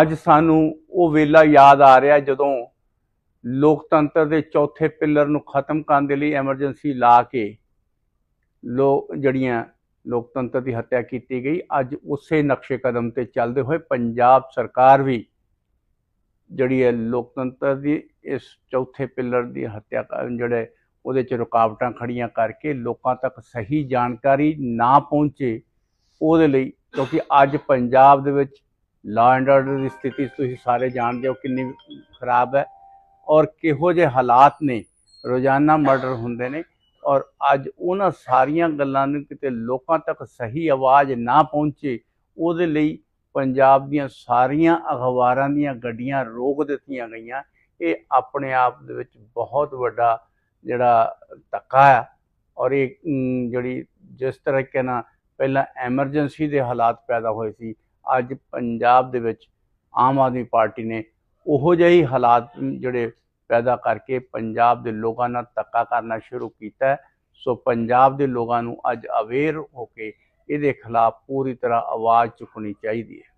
ਅੱਜ ਸਾਨੂੰ ਉਹ ਵੇਲਾ ਯਾਦ ਆ ਰਿਹਾ ਜਦੋਂ ਲੋਕਤੰਤਰ ਦੇ ਚੌਥੇ ਪਿੱਲਰ ਨੂੰ ਖਤਮ ਕਰਨ ਦੇ ਲਈ ਐਮਰਜੈਂਸੀ ਲਾ ਕੇ ਲੋ ਜਿਹੜੀਆਂ ਲੋਕਤੰਤਰ ਦੀ ਹੱਤਿਆ ਕੀਤੀ ਗਈ, ਅੱਜ ਉਸੇ ਨਕਸ਼ੇ ਕਦਮ ਤੇ ਚੱਲਦੇ ਹੋਏ ਪੰਜਾਬ ਸਰਕਾਰ ਵੀ ਜਿਹੜੀ ਹੈ ਲੋਕਤੰਤਰ ਦੀ ਇਸ ਚੌਥੇ ਪਿੱਲਰ ਦੀ ਹੱਤਿਆ ਕਰਨ ਜਿਹੜੇ ਉਹਦੇ ਚ ਰੁਕਾਵਟਾਂ ਖੜੀਆਂ ਕਰਕੇ ਲੋਕਾਂ ਤੱਕ ਸਹੀ ਜਾਣਕਾਰੀ ਨਾ ਪਹੁੰਚੇ ਉਹਦੇ ਲਈ ਕਿਉਂਕਿ ਅੱਜ ਪੰਜਾਬ ਦੇ ਵਿੱਚ ਲਾ ਐਂਡ ਆਰਡਰ ਦੀ ਸਥਿਤੀ ਤੁਸੀਂ ਸਾਰੇ ਜਾਣਦੇ ਹੋ ਕਿੰਨੀ ਖਰਾਬ ਹੈ ਔਰ ਕਿਹੋ ਜਿਹੇ ਹਾਲਾਤ ਨੇ, ਰੋਜ਼ਾਨਾ ਮਰਡਰ ਹੁੰਦੇ ਨੇ ਔਰ ਅੱਜ ਉਹਨਾਂ ਸਾਰੀਆਂ ਗੱਲਾਂ ਨੂੰ ਕਿਤੇ ਲੋਕਾਂ ਤੱਕ ਸਹੀ ਆਵਾਜ਼ ਨਾ ਪਹੁੰਚੇ, ਉਹਦੇ ਲਈ ਪੰਜਾਬ ਦੀਆਂ ਸਾਰੀਆਂ ਅਖਬਾਰਾਂ ਦੀਆਂ ਗੱਡੀਆਂ ਰੋਕ ਦਿੱਤੀਆਂ ਗਈਆਂ। ਇਹ ਆਪਣੇ ਆਪ ਦੇ ਵਿੱਚ ਬਹੁਤ ਵੱਡਾ ਜਿਹੜਾ ਧੱਕਾ ਹੈ ਔਰ ਇਹ ਜਿਹੜੀ ਜਿਸ ਤਰੀਕੇ ਨਾਲ ਪਹਿਲਾਂ ਐਮਰਜੈਂਸੀ ਦੇ ਹਾਲਾਤ ਪੈਦਾ ਹੋਏ ਸੀ ਅੱਜ ਪੰਜਾਬ ਦੇ ਵਿੱਚ ਆਮ ਆਦਮੀ ਪਾਰਟੀ ਨੇ ਉਹੋ ਜਿਹੇ ਹਾਲਾਤ ਜਿਹੜੇ ਪੈਦਾ ਕਰਕੇ ਪੰਜਾਬ ਦੇ ਲੋਕਾਂ ਨਾਲ ਧੱਕਾ ਕਰਨਾ ਸ਼ੁਰੂ ਕੀਤਾ ਸੋ ਪੰਜਾਬ ਦੇ ਲੋਕਾਂ ਨੂੰ ਅੱਜ ਅਵੇਅਰ ਹੋ ਕੇ ਇਹਦੇ ਖਿਲਾਫ ਪੂਰੀ ਤਰ੍ਹਾਂ ਆਵਾਜ਼ ਚੁੱਕਣੀ ਚਾਹੀਦੀ ਹੈ।